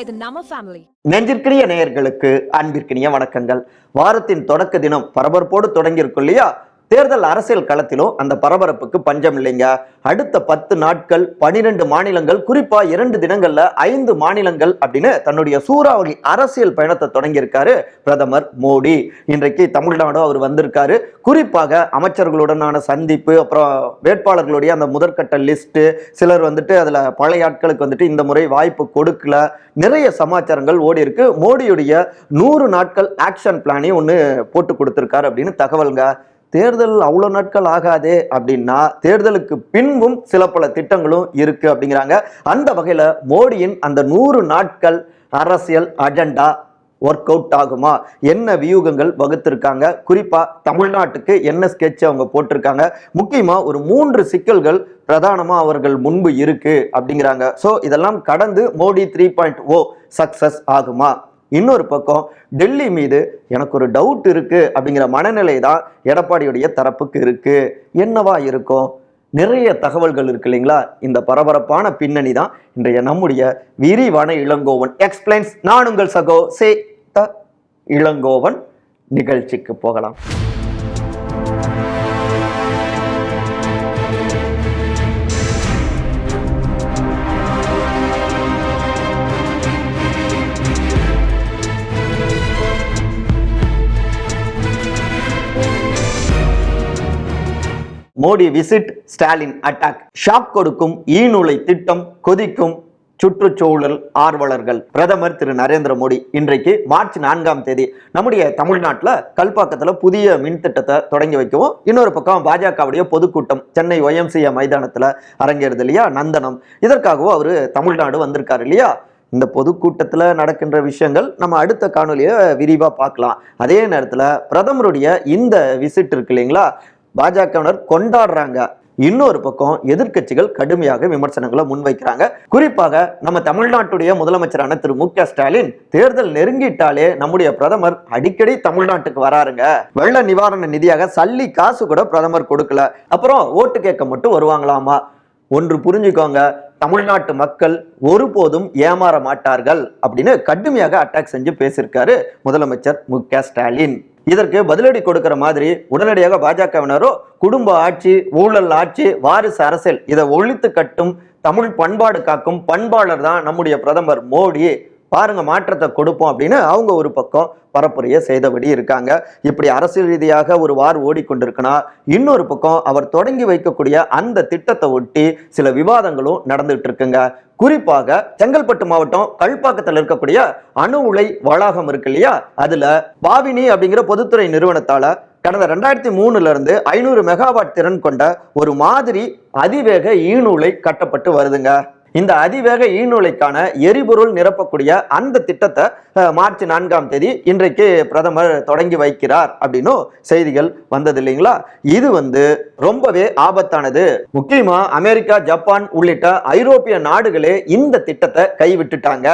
இது நம்ம ஃபேமிலி நெஞ்சிற்கினிய நேயர்களுக்கு அன்பிற்கினிய வணக்கங்கள். வாரத்தின் தொடக்க தினம் பரபரப்போடு தொடங்கியிருக்கும் இல்லையா? தேர்தல் அரசியல் களத்திலும் அந்த பரபரப்புக்கு பஞ்சம் இல்லைங்க. அடுத்த பத்து நாட்கள் பனிரெண்டு மாநிலங்கள் குறிப்பா இரண்டு தினங்கள்ல ஐந்து மாநிலங்கள் அப்படின்னு தன்னுடைய சூறாவளி அரசியல் பயணத்தை தொடங்கியிருக்காரு பிரதமர் மோடி. இன்றைக்கு தமிழ்நாடு அவர் வந்திருக்காரு. குறிப்பாக அமைச்சர்களுடனான சந்திப்பு அப்புறம் வேட்பாளர்களுடைய அந்த முதற்கட்ட லிஸ்ட் சிலர் வந்துட்டு அதுல பழைய ஆட்களுக்கு வந்துட்டு இந்த முறை வாய்ப்பு கொடுக்கல. நிறைய சமாச்சாரங்கள் ஓடி இருக்கு. மோடியுடைய நூறு நாட்கள் ஆக்ஷன் பிளானையும் ஒன்று போட்டு கொடுத்துருக்காரு அப்படின்னு தகவல்ங்க. தேர்தல் அவ்வளோ நாட்கள் ஆகாதே அப்படின்னா தேர்தலுக்கு பின்பும் சில பல திட்டங்களும் இருக்கு அப்படிங்கிறாங்க. அந்த வகையில் மோடியின் அந்த நூறு நாட்கள் அரசியல் அஜெண்டா ஒர்க் அவுட் ஆகுமா? என்ன வியூகங்கள் வகுத்திருக்காங்க? குறிப்பா தமிழ்நாட்டுக்கு என்ன ஸ்கெட்ச் அவங்க போட்டிருக்காங்க? முக்கியமா ஒரு மூன்று சிக்கல்கள் பிரதானமா அவர்கள் முன்பு இருக்கு அப்படிங்கிறாங்க. ஸோ இதெல்லாம் கடந்து Modi three point O success ஆகுமா? இன்னொரு பக்கம் டெல்லி மீது எனக்கு ஒரு டவுட் இருக்கு அப்படிங்கிற மனநிலை தான் எடப்பாடியுடைய தரப்புக்கு இருக்கு. என்னவா இருக்கும்? நிறைய தகவல்கள் இருக்கு இல்லைங்களா? இந்த பரபரப்பான பின்னணி தான் இன்றைய நம்முடைய விரிவான இளங்கோவன் எக்ஸ்பிளைன்ஸ் நான் உங்கள் சகோ சே த இளங்கோவன். நிகழ்ச்சிக்கு போகலாம். Modi visit Stalin attack. Shock கொடுக்கும் ஈநூலை திட்டம் கொதிக்கும் சுற்றுச்சூழல் ஆர்வலர்கள். பிரதமர் திரு நரேந்திர மோடி இன்றைக்கு மார்ச் நான்காம் தேதி நம்முடைய தமிழ்நாட்டில் கல்பாக்கத்தில் புதிய மின் திட்டத்தை தொடங்கி வைக்கவும். இன்னொரு பக்கம் பாஜகவுடைய பொதுக்கூட்டம் சென்னை ஒய்எம்சிஏ மைதானத்தில் அரங்கேறுது இல்லையா நந்தனம். இதற்காகவும் அவர் தமிழ்நாடு வந்திருக்காரு இல்லையா? இந்த பொதுக்கூட்டத்தில் நடக்கின்ற விஷயங்கள் நம்ம அடுத்த காணொலியை விரிவாக பார்க்கலாம். அதே நேரத்தில் பிரதமருடைய இந்த விசிட் இருக்கு இல்லைங்களா பாஜகவினர் கொண்டாடுறாங்க. இன்னொரு பக்கம் எதிர்க்கட்சிகள் கடுமையாக விமர்சனங்களை முன்வைக்கிறாங்க. குறிப்பாக நம்ம தமிழ்நாட்டுடைய முதலமைச்சரான திரு மு ஸ்டாலின் தேர்தல் நெருங்கிட்டாலே நம்முடைய பிரதமர் அடிக்கடி தமிழ்நாட்டுக்கு வராருங்க. வெள்ள நிவாரண நிதியாக சல்லி காசு கூட பிரதமர் கொடுக்கல. அப்புறம் ஓட்டு கேட்க மட்டும் வருவாங்களாமா? ஒன்று புரிஞ்சுக்கோங்க. தமிழ்நாட்டு மக்கள் ஒருபோதும் ஏமாற மாட்டார்கள் அப்படின்னு கடுமையாக அட்டாக் செஞ்சு பேசியிருக்காரு முதலமைச்சர் மு ஸ்டாலின். இதற்கு பதிலடி கொடுக்கிற மாதிரி உடனடியாக பாஜகவினரோ குடும்ப ஆட்சி ஊழல் ஆட்சி வாரிசு அரசியல் இதை ஒழித்து கட்டும் தமிழ் பண்பாடு காக்கும் பண்பாளர் தான் நம்முடைய பிரதமர் மோடி. பாருங்க மாற்றத்தை கொடுப்போம் அப்படின்னு அவங்க ஒரு பக்கம் பரப்புரையை செய்தபடி இருக்காங்க. இப்படி அரசியல் ரீதியாக ஒரு வார் ஓடிக்கொண்டிருக்குன்னா இன்னொரு பக்கம் அவர் தொடங்கி வைக்கக்கூடிய அந்த திட்டத்தை ஒட்டி சில விவாதங்களும் நடந்துட்டு இருக்குங்க. குறிப்பாக செங்கல்பட்டு மாவட்டம் கல்பாக்கத்தில் இருக்கக்கூடிய அணு உலை வளாகம் இருக்கு இல்லையா? அதுல பாவினி அப்படிங்கிற பொதுத்துறை நிறுவனத்தால கடந்த ரெண்டாயிரத்தி மூணுல இருந்து ஐநூறு மெகாவாட் திறன் கொண்ட ஒரு மாதிரி அதிவேக ஈநூலை கட்டப்பட்டு வருதுங்க. இந்த அதிவேக ஈநூலைக்கான எரிபொருள் நிரப்பக்கூடிய அந்த திட்டத்தை மார்ச் நான்காம் தேதி இன்றைக்கு பிரதமர் தொடங்கி வைக்கிறார் அப்படின்னும் செய்திகள் வந்தது இல்லைங்களா? இது வந்து ரொம்பவே ஆபத்தானது. முக்கியமா அமெரிக்கா ஜப்பான் உள்ளிட்ட ஐரோப்பிய நாடுகளே இந்த திட்டத்தை கைவிட்டுட்டாங்க.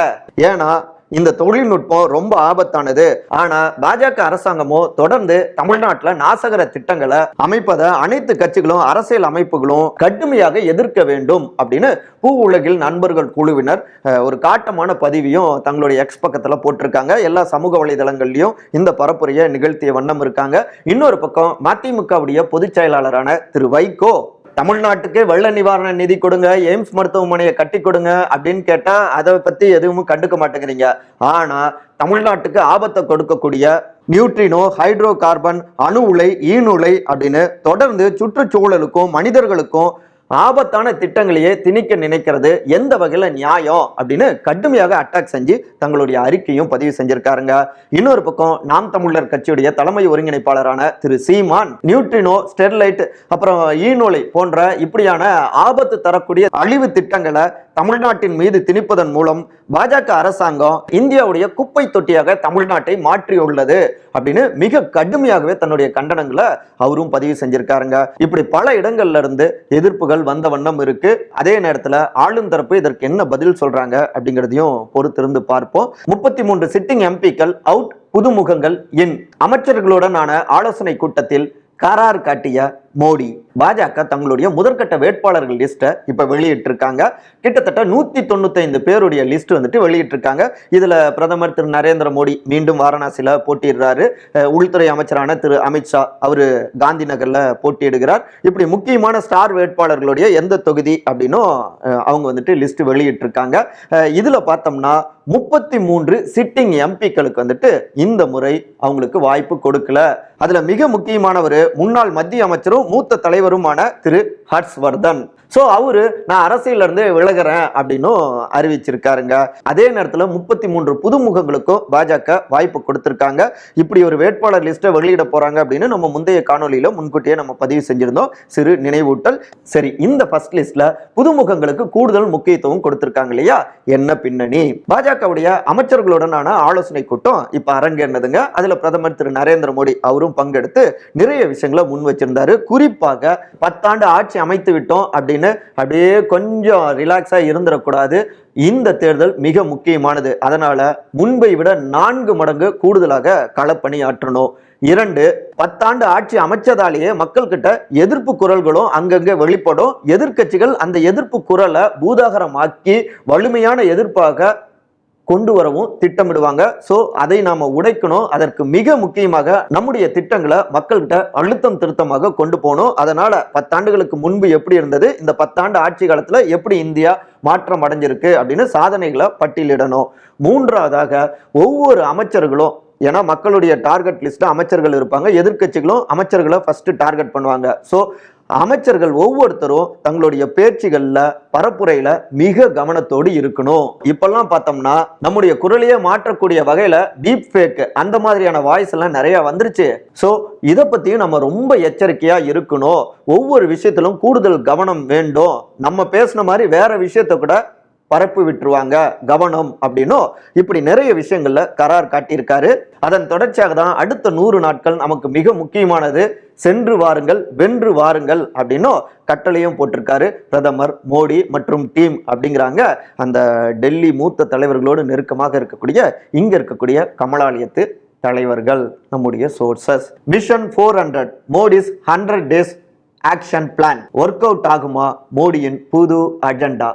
ஏன்னா இந்த தொழில்நுட்பம் ரொம்ப ஆபத்தானது. ஆனா பாஜக அரசாங்கமோ தொடர்ந்து தமிழ்நாட்டில் நாசகர திட்டங்களை அமைப்பதை அனைத்து கட்சிகளும் அரசியல் அமைப்புகளும் கடுமையாக எதிர்க்க வேண்டும் அப்படின்னு பூ உலகில் நண்பர்கள் குழுவினர் ஒரு காட்டமான பதிவையும் தங்களுடைய எக்ஸ் பக்கத்தில் போட்டிருக்காங்க. எல்லா சமூக வலைதளங்கள்லையும் இந்த பரப்புரையை நிகழ்த்திய வண்ணம் இருக்காங்க. இன்னொரு பக்கம் மதிமுகவுடைய பொதுச் செயலாளரான திரு வைகோ தமிழ்நாட்டுக்கு வெள்ள நிவாரண நிதி கொடுங்க எய்ம்ஸ் மருத்துவமனையை கட்டி கொடுங்க அப்படின்னு கேட்டா அதை பத்தி எதுவும் கண்டுக்க மாட்டேங்கிறீங்க. ஆனா தமிழ்நாட்டுக்கு ஆபத்தை கொடுக்கக்கூடிய நியூட்ரினோ ஹைட்ரோ கார்பன் அணு உலை ஈனுலை அப்படின்னு தொடர்ந்து சுற்றுச்சூழலுக்கும் மனிதர்களுக்கும் ஆபத்தான திட்டங்களையே திணிக்க நினைக்கிறது. எந்த வகையில் நியாயம்? அப்படின்னு கடுமையாக அட்டாக் செஞ்சு தங்களுடைய அறிக்கையும் பதிவு செஞ்சிருக்காருங்க. இன்னொரு பக்கம் நாம் தமிழர் கட்சியுடைய தலைமை ஒருங்கிணைப்பாளரான திரு சீமான் நியூட்ரினோ ஸ்டெர்லைட் அப்புறம் ஈநோலை போன்ற இப்படியான ஆபத்து தரக்கூடிய அழிவு திட்டங்களை தமிழ்நாட்டின் மீது திணிப்பதன் மூலம் பாஜக அரசாங்கம் இந்தியாவுடைய குப்பை தொட்டியாக தமிழ்நாட்டை மாற்றியுள்ளது அப்படின்னு மிக கடுமையாகவே தன்னுடைய கண்டனங்களை அவரும் பதிவு செஞ்சிருக்காருங்க. இப்படி பல இடங்கள்ல இருந்து எதிர்ப்புகள் வந்த வண்ணம் இருக்கு. அதே நேரத்துல ஆளும் தரப்பு இதற்கு என்ன பதில் சொல்றாங்க அப்படிங்கிறதையும் பொறுத்திருந்து பார்ப்போம். முப்பத்தி மூன்று சிட்டிங் எம்பிக்கள் அவுட் புதுமுகங்கள் இன். அமைச்சர்களுடனான ஆலோசனை கூட்டத்தில் கரார் காட்டிய மோடி பாஜக தங்களுடைய முதற்கட்ட வேட்பாளர்கள் லிஸ்ட்டை இப்போ வெளியிட்டிருக்காங்க. கிட்டத்தட்ட நூற்றி தொண்ணூத்தைந்து பேருடைய லிஸ்ட் வந்துட்டு வெளியிட்டிருக்காங்க. இதில் பிரதமர் திரு நரேந்திர மோடி மீண்டும் வாரணாசியில் போட்டியிடுறாரு. உள்துறை அமைச்சரான திரு அமித்ஷா அவர் காந்தி நகரில் போட்டியிடுகிறார். இப்படி முக்கியமான ஸ்டார் வேட்பாளர்களுடைய எந்த தொகுதி அப்படின்னும் அவங்க வந்துட்டு லிஸ்ட் வெளியிட்டிருக்காங்க. இதில் பார்த்தோம்னா முப்பத்தி மூன்று சிட்டிங் எம்பிக்களுக்கு வந்துட்டு இந்த முறை அவங்களுக்கு வாய்ப்பு கொடுக்கல. அதில் மிக முக்கியமானவர் முன்னாள் மத்திய அமைச்சரும் மூத்த தலைவருமான திரு ஹர்ஷ்வர்தன். ஸோ அவரு நான் அரசியலிருந்து விலகிறேன் அப்படின்னும் அறிவிச்சிருக்காருங்க. அதே நேரத்தில் முப்பத்தி மூன்று புதுமுகங்களுக்கும் பாஜக வாய்ப்பு கொடுத்துருக்காங்க. இப்படி ஒரு வேட்பாளர் லிஸ்ட்டை வெளியிட போகிறாங்க அப்படின்னு நம்ம முந்தைய காணொலியில் முன்கூட்டியே நம்ம பதிவு செஞ்சுருந்தோம். சிறு நினைவூட்டல். சரி இந்த ஃபர்ஸ்ட் லிஸ்ட்ல புதுமுகங்களுக்கு கூடுதல் முக்கியத்துவம் கொடுத்துருக்காங்க இல்லையா? என்ன பின்னணி? பாஜகவுடைய அமைச்சர்களுடனான ஆலோசனை கூட்டம் இப்போ அரங்கேறினதுங்க. அதில் பிரதமர் திரு நரேந்திர மோடி அவரும் பங்கெடுத்து நிறைய விஷயங்களை முன் வச்சிருந்தாரு. குறிப்பாக பத்தாண்டு ஆட்சி அமைத்து விட்டோம் அப்படின்னு அப்படியே கொஞ்சம் ரிலாக்ஸா இருந்துடக்கூடாது. இந்த தேர்தல் மிக முக்கியமானது. அதனால முன்பை விட நான்கு மடங்கு கூடுதலாக களப்பணி ஆற்றணும். இரண்டு பத்தாண்டு ஆட்சி அமைச்சதாலேயே மக்கள் கிட்ட எதிர்ப்பு குரல்களும் அங்கங்க வெளிப்படும். எதிர்க்கட்சிகள் அந்த எதிர்ப்பு குரலை பூதாகரமாக்கி வலிமையான எதிர்ப்பாக கொண்டு வரவும் திட்டமிடுவாங்க. ஸோ அதை நாம உடைக்கணும். அதற்கு மிக முக்கியமாக நம்முடைய திட்டங்களை மக்கள்கிட்ட அழுத்தம் திருத்தமாக கொண்டு போகணும். அதனால பத்தாண்டுகளுக்கு முன்பு எப்படி இருந்தது? இந்த பத்தாண்டு ஆட்சி காலத்துல எப்படி இந்தியா மாற்றம் அடைஞ்சிருக்கு அப்படின்னு சாதனைகளை பட்டியலிடணும். மூன்றாவதாக ஒவ்வொரு அமைச்சர்களும் ஏன்னா மக்களுடைய டார்கெட் லிஸ்ட்ல அமைச்சர்கள் இருப்பாங்க எதிர்க்கட்சிகளும் அமைச்சர்களை ஃபர்ஸ்ட் டார்கெட் பண்ணுவாங்க. ஸோ அமைச்சர்கள் ஒவ்வொருத்தரும் தங்களுடைய பேச்சுகள்ல பரப்புரையில மிக கவனத்தோடு இருக்கணும். இப்பெல்லாம் பார்த்தோம்னா நம்முடைய குரலையே மாற்றக்கூடிய வகையில டீப் ஃபேக் அந்த மாதிரியான வாய்ஸ் எல்லாம் நிறைய வந்துருச்சு. ஸோ இதை பத்தியும் நம்ம ரொம்ப எச்சரிக்கையா இருக்கணும். ஒவ்வொரு விஷயத்திலும் கூடுதல் கவனம் வேண்டும். நம்ம பேசின மாதிரி வேற விஷயத்த கூட பரப்பி விட்டுருவாங்க கவனம் அப்படின்னும் இப்படி நிறைய விஷயங்கள்ல கரார் காட்டியிருக்காரு. அதன் தொடர்ச்சியாக தான் அடுத்த நூறு நாட்கள் நமக்கு மிக முக்கியமானது. சென்று வாருங்கள் வென்று வாருங்கள் அப்படின்னும் கட்டளையும் போட்டிருக்காரு பிரதமர் மோடி மற்றும் டீம் அப்படிங்கிறாங்க அந்த டெல்லி மூத்த தலைவர்களோடு நெருக்கமாக இருக்கக்கூடிய இங்க இருக்கக்கூடிய கமலாலயத்து தலைவர்கள் நம்முடைய sources vision four hundred Modi's hundred days action plan work out ஆகுமா? மோடியின் புது அஜெண்டா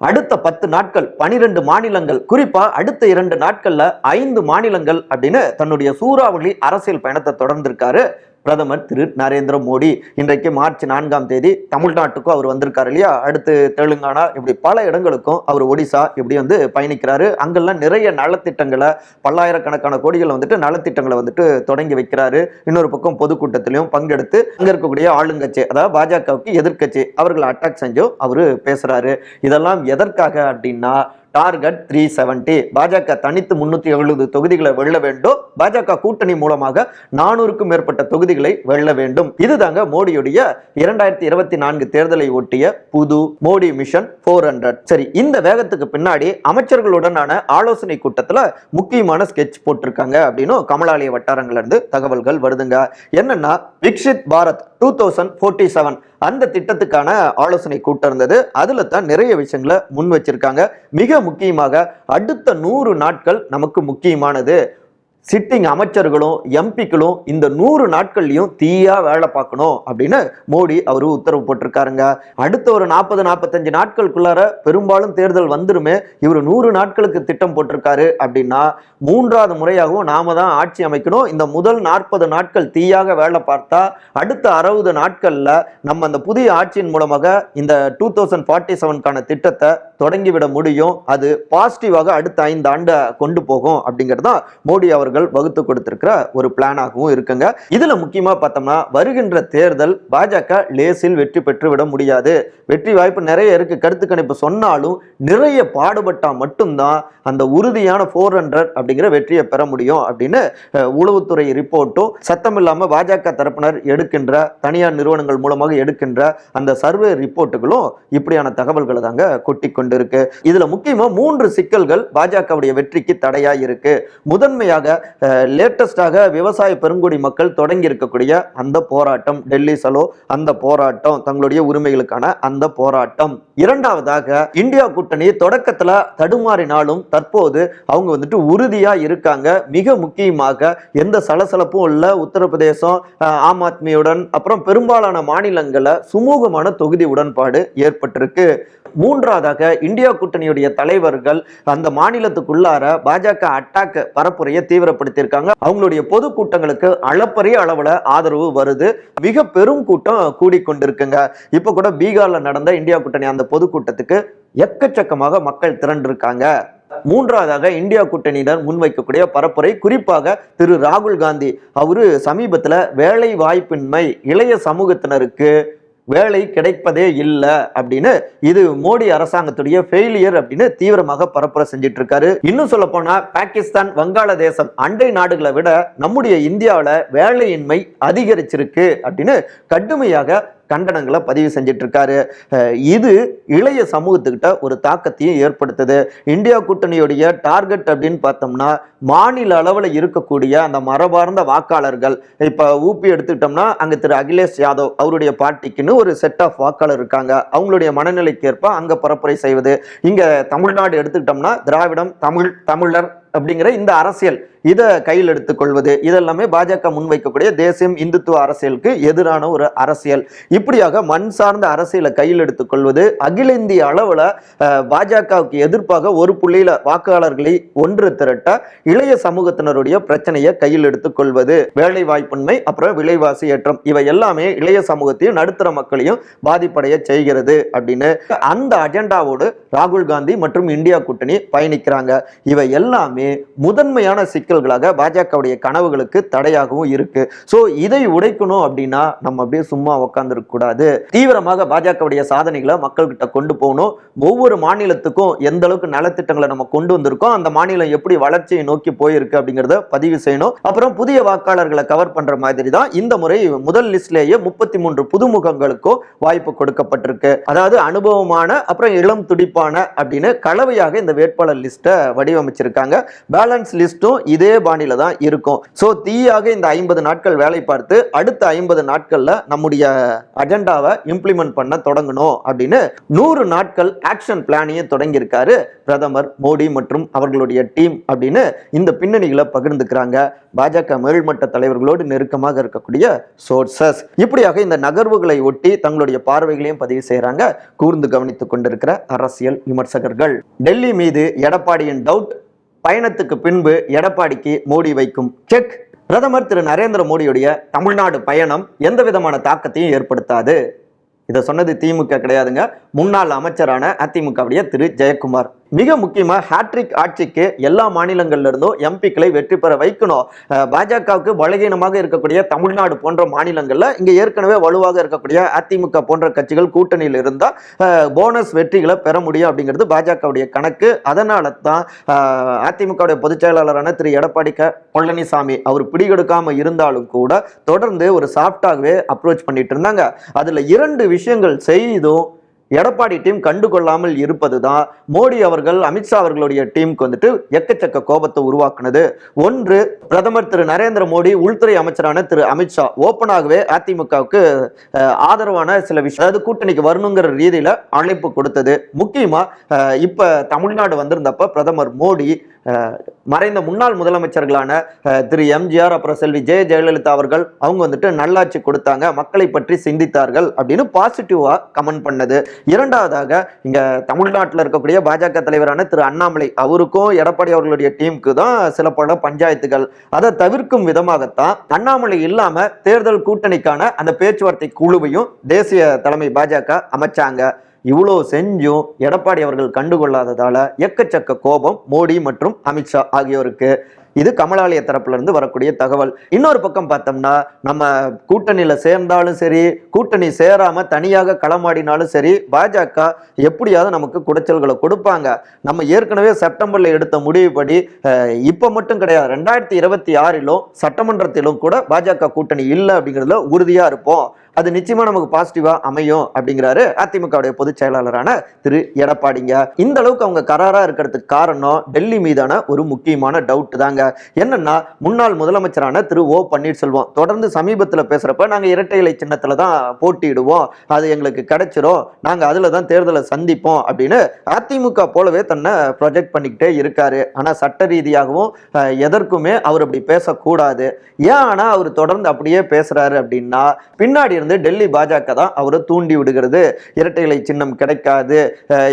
அடுத்த பத்து நாட்கள் பனிரெண்டு மாநிலங்கள் குறிப்பா அடுத்த இரண்டு நாட்கள்ல ஐந்து மாநிலங்கள் அப்படின்னு தன்னுடைய சூறாவளி அரசியல் பயணத்தை தொடர்ந்திருக்காரு. பிரதமர் திரு நரேந்திர மோடி இன்றைக்கு மார்ச் நான்காம் தேதி தமிழ்நாட்டுக்கும் அவர் வந்திருக்காரு இல்லையா? அடுத்து தெலுங்கானா இப்படி பல இடங்களுக்கும் அவர் ஒடிசா இப்படி வந்து பயணிக்கிறாரு. அங்கெல்லாம் நிறைய நலத்திட்டங்களை பல்லாயிரக்கணக்கான கோடிகள் வந்துட்டு நலத்திட்டங்களை வந்துட்டு தொடங்கி வைக்கிறாரு. இன்னொரு பக்கம் பொதுக்கூட்டத்திலையும் பங்கெடுத்து அங்க இருக்கக்கூடிய ஆளுங்கட்சி அதாவது பாஜகவுக்கு எதிர்க்கட்சி அவர்களை அட்டாக் செஞ்சும் அவரு பேசுறாரு. இதெல்லாம் எதற்காக அப்படின்னா டார்கெட் த்ரீ செவன்டி பாஜக தனித்து முன்னூத்தி எழுபது தொகுதிகளை வெல்ல வேண்டும். பாஜக கூட்டணி மூலமாக நானூறுக்கும் மேற்பட்ட தொகுதிகளை வெல்ல வேண்டும். இதுதாங்க மோடியுடைய இரண்டாயிரத்தி இருபத்தி நான்கு தேர்தலை ஒட்டிய புது மோடி மிஷன் ஃபோர் ஹண்ட்ரட் சரி இந்த வேகத்துக்கு பின்னாடி அமைச்சர்களுடனான ஆலோசனை கூட்டத்தில் முக்கியமான ஸ்கெட்ச் போட்டிருக்காங்க அப்படின்னு கமலாலய வட்டாரங்கள்ல இருந்து தகவல்கள் வருதுங்க. என்னன்னா Viksit Bharat two thousand forty seven அந்த திட்டத்துக்கான ஆலோசனை கூட்டம் இருந்தது. அதுல தான் நிறைய விஷயங்களை முன் வச்சிருக்காங்க. மிக முக்கியமாக அடுத்த நூறு நாட்கள் நமக்கு முக்கியமானது. சிட்டிங் அமைச்சர்களும் எம்பிக்களும் இந்த நூறு நாட்கள்லையும் தீயா வேலை பார்க்கணும் அப்படின்னு மோடி அவரு உத்தரவு போட்டிருக்காருங்க. அடுத்த ஒரு நாற்பது நாற்பத்தஞ்சு நாட்களுக்குள்ளார பெரும்பாலும் தேர்தல் வந்துருமே. இவர் நூறு நாட்களுக்கு திட்டம் போட்டிருக்காரு அப்படின்னா மூன்றாவது முறையாகவும் நாம தான் ஆட்சி அமைக்கணும். இந்த முதல் நாற்பது நாட்கள் தீயாக வேலை பார்த்தா அடுத்த அறுபது நாட்கள்ல நம்ம அந்த புதிய ஆட்சியின் மூலமாக இந்த டூ தௌசண்ட் ஃபார்ட்டி செவனுக்கான திட்டத்தை தொடங்கிவிட முடியும். அது பாசிட்டிவாக அடுத்த ஐந்து ஆண்டை கொண்டு போகும் அப்படிங்கிறது தான் மோடி அவர்கள் வகுத்து கொடுத்திருக்கிற ஒரு பிளானாகவும் இருக்குங்க. இதுல முக்கியமா பார்த்தோம்னா வருகின்ற தேர்தல் பாஜக லேசில் வெற்றி பெற்று விட முடியாது. வெற்றி வாய்ப்பு நிறைய இருக்கு. கருத்து கணிப்பு சொன்னாலும் நிறைய பாடுபட்டா மட்டும்தான் அந்த உறுதியான ஃபோர் ஹண்ட்ரட் அப்படிங்கிற வெற்றியை பெற முடியும் அப்படின்னு உளவுத்துறை ரிப்போர்ட்டும் சத்தம் இல்லாம பாஜக தரப்பினர் எடுக்கின்ற தனியார் நிறுவனங்கள் மூலமாக எடுக்கின்ற அந்த சர்வே ரிப்போர்ட்டுகளும் இப்படியான தகவல்களை தாங்க கொட்டி கொண்டிருக்கு. இதுல முக்கியமா மூன்று சிக்கல்கள் பாஜகவுடைய வெற்றிக்கு தடையா இருக்கு. முதன்மையாக லேட்டஸ்டாக விவசாய பெருங்குடி மக்கள் தொடங்கி இருக்கக்கூடிய அந்த போராட்டம் டெல்லி சலோ அந்த போராட்டம் தங்களுடைய உரிமைகளுக்கான அந்த போராட்டம். இரண்டாவதாக இந்தியா கூட்டணி தொடக்கத்துல தடுமாறினாலும் தற்போது அவங்க வந்துட்டு உறுதியா இருக்காங்க. மிக முக்கியமாக எந்த சலசலப்பும் இல்ல. உத்தரப்பிரதேசம் ஆம் ஆத்மியுடன் அப்புறம் பெரும்பாலான மாநிலங்களை சுமூகமான தொகுதி உடன்பாடு ஏற்பட்டிருக்கு. மூன்றாவதாக இந்தியா கூட்டணியுடைய தலைவர்கள் அந்த மாநிலத்துக்குள்ளார பாஜக அட்டாக் பரப்புரையை தீவிரப்படுத்தியிருக்காங்க அவங்களுடைய பொது கூட்டங்களுக்கு அளப்பரிய அளவுல ஆதரவு வருது. மிக பெரும் கூட்டம் கூடிக்கொண்டிருக்குங்க இப்ப கூட பீகார்ல நடந்த இந்தியா கூட்டணி அந்த பொதுக்கூட்டத்துக்கு எக்கச்சக்கமாக மக்கள் திரண்டிருக்காங்க. மூன்றாவதாக இந்தியா கூட்டணியினர் முன்வைக்கக்கூடிய பரப்புரை குறிப்பாக திரு ராகுல் காந்தி. அவரு சமீபத்துல வேலை வாய்ப்பின்மை இளைய சமூகத்தினருக்கு வேலை கிடைப்பதே இல்லை அப்படின்னு இது மோடி அரசாங்கத்துடைய ஃபெயிலியர் அப்படின்னு தீவிரமாக பரப்புரை செஞ்சிட்டு இருக்காரு இன்னும் சொல்ல போனா பாகிஸ்தான் வங்காளதேசம் அண்டை நாடுகளை விட நம்முடைய இந்தியாவில் வேலையின்மை அதிகரிச்சிருக்கு அப்படின்னு கடுமையாக கண்டனங்களை பதிவு செஞ்சிட்டு இருக்காரு இது இளைய சமூகத்துக்கிட்ட ஒரு தாக்கத்தையும் ஏற்படுத்துது. இந்தியா கூட்டணியுடைய டார்கெட் அப்படின்னு பார்த்தோம்னா மாநில அளவில் இருக்கக்கூடிய அந்த மரபார்ந்த வாக்காளர்கள். இப்போ ஊபி எடுத்துக்கிட்டோம்னா அங்கே திரு அகிலேஷ் யாதவ் அவருடைய பார்ட்டிக்குன்னு ஒரு செட் ஆஃப் வாக்காளர் இருக்காங்க. அவங்களுடைய மனநிலைக்கு ஏற்ப அங்கே பரப்புரை செய்வது. இங்கே தமிழ்நாடு எடுத்துக்கிட்டோம்னா திராவிடம் தமிழ் தமிழர் அப்படிங்கிற இந்த அரசியல். இதை கையில் எடுத்துக்கொள்வது இதெல்லாமே பாஜக முன்வைக்கக்கூடிய தேசியம் இந்துத்துவ அரசியலுக்கு எதிரான ஒரு அரசியல். இப்படியாக மண் சார்ந்த அரசியலை கையில் எடுத்துக்கொள்வது அகில இந்திய அளவில் பாஜகவுக்கு எதிர்ப்பாக ஒரு புள்ளியில வாக்காளர்களை ஒன்று திரட்ட இளைய சமூகத்தினருடைய பிரச்சனையை கையில் எடுத்துக்கொள்வது. வேலை வாய்ப்பின்மை அப்புறம் விலைவாசி ஏற்றம் இவை எல்லாமே இளைய சமூகத்தையும் நடுத்தர மக்களையும் பாதிப்படைய செய்கிறது அப்படின்னு அந்த அஜெண்டாவோடு ராகுல் காந்தி மற்றும் இந்தியா கூட்டணி பயணிக்கிறாங்க. இவை எல்லாமே முதன்மையான சிக்கல் சிக்கல்களாக பாஜகவுடைய கனவுகளுக்கு தடையாகவும் இருக்கு. ஸோ இதை உடைக்கணும் அப்படின்னா நம்ம அப்படியே சும்மா உட்காந்துருக்க கூடாது. தீவிரமாக பாஜகவுடைய சாதனைகளை மக்கள்கிட்ட கொண்டு போகணும். ஒவ்வொரு மாநிலத்துக்கும் எந்த அளவுக்கு நலத்திட்டங்களை நம்ம கொண்டு வந்திருக்கோம் அந்த மாநிலம் எப்படி வளர்ச்சியை நோக்கி போயிருக்கு அப்படிங்கிறத பதிவு செய்யணும். அப்புறம் புதிய வாக்காளர்களை கவர் பண்ற மாதிரி தான் இந்த முறை முதல் லிஸ்ட்லேயே முப்பத்தி மூன்று புதுமுகங்களுக்கும் வாய்ப்பு கொடுக்கப்பட்டிருக்கு. அதாவது அனுபவமான அப்புறம் இளம் துடிப்பான அப்படின்னு கலவையாக இந்த வேட்பாளர் லிஸ்ட்டை வடிவமைச்சிருக்காங்க. பேலன்ஸ் லிஸ்ட்டும் இது பாணியில தான் இருக்கும். ஸோ தீயாக இந்த ஐம்பது நாட்கள் வேலை பார்த்து அடுத்த ஐம்பது நாட்களில் நம்முடைய அஜெண்டாவை இம்ப்ளிமெண்ட் பண்ண தொடங்கணும் அப்படின்னு நூறு நாட்கள் ஆக்ஷன் பிளானையும் தொடங்கியிருக்காரு பிரதமர் மோடி மற்றும் அவர்களுடைய டீம் அப்படின்னு இந்த பின்னணிகளை பகிர்ந்துக்கிறாங்க. பாஜக மேல்மட்ட தலைவர்களோடு நெருக்கமாக இருக்கக்கூடிய சோர்சஸ் இப்படியாக இந்த நகர்வுகளை ஒட்டி தங்களுடைய பார்வைகளையும் பதிவு செய்கிறாங்க கூர்ந்து கவனித்துக் கொண்டிருக்கிற அரசியல் விமர்சகர்கள். டெல்லி மீது எடப்பாடியின் டவுட் பயணத்துக்கு பின்பு எடப்பாடிக்கு மோடி வைக்கும் செக் பிரதமர் திரு நரேந்திர மோடியுடைய தமிழ்நாடு பயணம் எந்த விதமான தாக்கத்தையும் ஏற்படுத்தாது. இதை சொன்னது திமுக கிடையாதுங்க. முன்னாள் அமைச்சரான அதிமுகவுடைய திரு ஜெயக்குமார். மிக முக்கியமா ஹேட்ரிக் ஆட்சிக்கு எல்லா மாநிலங்கள்ல இருந்தும் எம்பிக்களை வெற்றி பெற வைக்கணும். பாஜகவுக்கு பலகீனமாக இருக்கக்கூடிய தமிழ்நாடு போன்ற மாநிலங்கள்ல இங்க ஏற்கனவே வலுவாக இருக்கக்கூடிய அதிமுக போன்ற கட்சிகள் கூட்டணியில் இருந்தா போனஸ் வெற்றிகளை பெற முடியும் அப்படிங்கிறது பாஜகவுடைய கணக்கு. அதனால தான் அதிமுகவுடைய பொதுச் செயலாளரான திரு எடப்பாடி க பழனிசாமி அவர் பிடிகெடுக்காம இருந்தாலும் கூட தொடர்ந்து ஒரு சாஃப்டாகவே அப்ரோச் பண்ணிட்டு இருந்தாங்க. அதுல இரண்டு விஷயங்கள் செய்தும் எடப்பாடி டீம் கண்டுகொள்ளாமல் இருப்பது தான் மோடி அவர்கள் அமித்ஷா அவர்களுடைய டீமுக்கு வந்துட்டு எக்கச்சக்க கோபத்தை உருவாக்குனது. ஒன்று பிரதமர் திரு நரேந்திர மோடி உள்துறை அமைச்சரான திரு அமித்ஷா ஓப்பனாகவே அதிமுகவுக்கு ஆதரவான சில விஷயம் அதாவது கூட்டணிக்கு வரணுங்கிற ரீதியில அழைப்பு கொடுத்தது. முக்கியமா இப்போ இப்ப தமிழ்நாடு வந்திருந்தப்ப பிரதமர் மோடி மறைந்த முன்னாள் முதலமைச்சர்களான திரு எம்ஜிஆர் அப்புறம் செல்வி ஜெய ஜெயலலிதா அவர்கள் அவங்க வந்துட்டு நல்லாட்சி கொடுத்தாங்க மக்களை பற்றி சிந்தித்தார்கள் அப்படின்னு பாசிட்டிவாக கமெண்ட் பண்ணது. இரண்டாவதாக இங்கே தமிழ்நாட்டில் இருக்கக்கூடிய பாஜக தலைவரான திரு அண்ணாமலை அவருக்கும் எடப்பாடி அவர்களுடைய டீமுக்கு தான் சில பல பஞ்சாயத்துகள். அதை தவிர்க்கும் விதமாகத்தான் அண்ணாமலை இல்லாமல் தேர்தல் கூட்டணிக்கான அந்த பேச்சுவார்த்தை குழுவையும் தேசிய தலைமை பாஜக அமைச்சாங்க. இவ்வளோ செஞ்சும் எடப்பாடி அவர்கள் கண்டுகொள்ளாததால எக்கச்சக்க கோபம் மோடி மற்றும் அமித்ஷா ஆகியோருக்கு. இது கமலாலய தரப்புல இருந்து வரக்கூடிய தகவல். இன்னொரு பக்கம் பார்த்தோம்னா நம்ம கூட்டணியில சேர்ந்தாலும் சரி கூட்டணி சேராம தனியாக களமாடினாலும் சரி பாஜக எப்படியாவது நமக்கு குடைச்சல்களை கொடுப்பாங்க. நம்ம ஏற்கனவே செப்டம்பர்ல எடுத்த முடிவுபடி இப்போ இப்ப மட்டும் கிடையாது ரெண்டாயிரத்தி இருபத்தி ஆறிலும் சட்டமன்றத்திலும் கூட பாஜக கூட்டணி இல்லை அப்படிங்கிறதுல உறுதியா இருப்போம். அது நிச்சயமா நமக்கு பாசிட்டிவா அமையும் அப்படிங்கிறாரு அதிமுகவுடைய பொதுச் செயலாளரான திரு எடப்பாடிங்க. இந்த அளவுக்கு அவங்க கராரா இருக்கிறதுக்கு காரணம் டெல்லி மீதான ஒரு முக்கியமான டவுட் தாங்க. என்னன்னா முன்னாள் முதலமைச்சரான திரு ஓ பன்னீர்செல்வம் தொடர்ந்து சமீபத்தில் பேசுறப்ப நாங்க இரட்டை இலை சின்னத்துல தான் போட்டியிடுவோம். அது எங்களுக்கு கிடைச்சிரும். நாங்க அதுல தான் தேர்தலை சந்திப்போம் அப்படின்னு அதிமுக போலவே தன்னை ப்ரொஜெக்ட் பண்ணிக்கிட்டே இருக்காரு. ஆனா சட்ட ரீதியாகவும் எதற்குமே அவர் அப்படி பேசக்கூடாது. ஏன் ஆனா அவர் தொடர்ந்து அப்படியே பேசுறாரு அப்படின்னா பின்னாடி இருந்து டெல்லி பாஜக தான் அவரை தூண்டி விடுகிறது. இரட்டை இலை சின்னம் கிடைக்காது.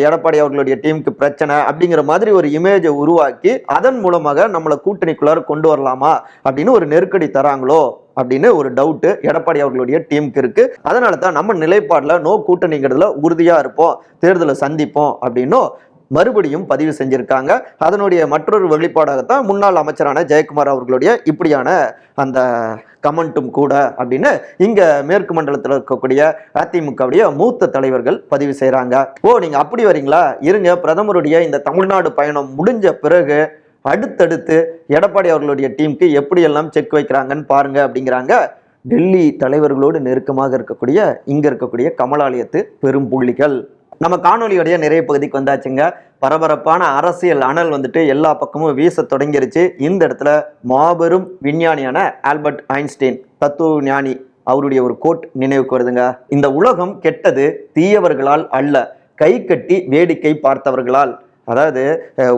எடப்பாடி அவர்களுடைய டீமுக்கு பிரச்சனை அப்படிங்கிற மாதிரி ஒரு இமேஜை உருவாக்கி அதன் மூலமாக நம்மளை கூட்டணிக்குள்ளார கொண்டு வரலாமா அப்படின்னு ஒரு நெருக்கடி தராங்களோ அப்படின்னு ஒரு டவுட் எடப்பாடி அவர்களுடைய டீமுக்கு இருக்கு. அதனால தான் நம்ம நிலைப்பாடுல நோ கூட்டணிங்கிறதுல உறுதியா இருப்போம் தேர்தலை சந்திப்போம் அப்படின்னும் மறுபடியும் பதிவு செஞ்சுருக்காங்க. அதனுடைய மற்றொரு வெளிப்பாடாகத்தான் முன்னாள் அமைச்சரான ஜெயக்குமார் அவர்களுடைய இப்படியான அந்த கமெண்ட்டும் கூட அப்படின்னு இங்க மேற்கு மண்டலத்தில் இருக்கக்கூடிய அதிமுகவுடைய மூத்த தலைவர்கள் பதிவு செய்கிறாங்க ஓ நீங்க அப்படி வரீங்களா? இருங்க பிரதமருடைய இந்த தமிழ்நாடு பயணம் முடிஞ்ச பிறகு அடுத்தடுத்து எடப்பாடி அவர்களுடைய டீமுக்கு எப்படியெல்லாம் செக் வைக்கிறாங்கன்னு பாருங்க அப்படிங்கிறாங்க. டெல்லி தலைவர்களோடு நெருக்கமாக இருக்கக்கூடிய இங்க இருக்கக்கூடிய கமலாலயத்து பெரும் புள்ளிகள். நம்ம காணொலியுடைய நிறைய பகுதிக்கு வந்தாச்சுங்க. பரபரப்பான அரசியல் அனல் வந்துட்டு எல்லா பக்கமும் வீச தொடங்கிருச்சு. இந்த இடத்துல மாபெரும் விஞ்ஞானியான ஆல்பர்ட் ஐன்ஸ்டீன் தத்துவ ஞானி அவருடைய ஒரு கோட் நினைவுக்கு வருதுங்க. இந்த உலகம் கெட்டது தீயவர்களால் அல்ல கை கட்டி வேடிக்கை பார்த்தவர்களால். அதாவது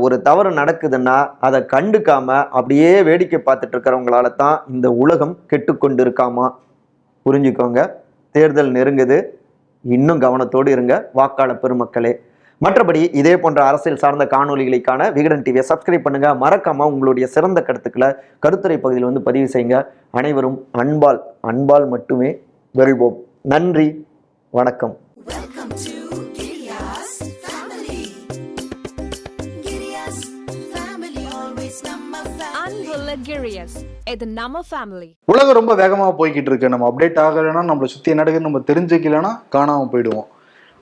ஒரு தவறு நடக்குதுன்னா அதை கண்டுக்காம அப்படியே வேடிக்கை பார்த்துட்டு இருக்கிறவங்களால தான் இந்த உலகம் கெட்டுக்கொண்டு இருக்காமா புரிஞ்சுக்கோங்க. தேர்தல் நெருங்குது. இன்னும் கவனத்தோடு இருங்க. வாக்காளர் பெருமக்களே. மற்றபடி இதே போன்ற அரசியல் சார்ந்த காணொளிகளுக்கான விகடன் டிவியை சப்ஸ்கிரைப் பண்ணுங்க. மறக்காம உங்களுடைய சிறந்த கருத்துக்களை கருத்துரை பகுதியில் வந்து பதிவு செய்யுங்க. அனைவரும் அன்பால் அன்பால் மட்டுமே வெல்வோம். நன்றி வணக்கம். உலகம் ரொம்ப வேகமா போய்கிட்டு இருக்கு. நம்ம அப்டேட் ஆகலைன்னா நம்மளை சுத்தி என்ன நடக்குதுன்னு நம்ம தெரிஞ்சுக்கலைன்னா காணாம போயிடுவோம்.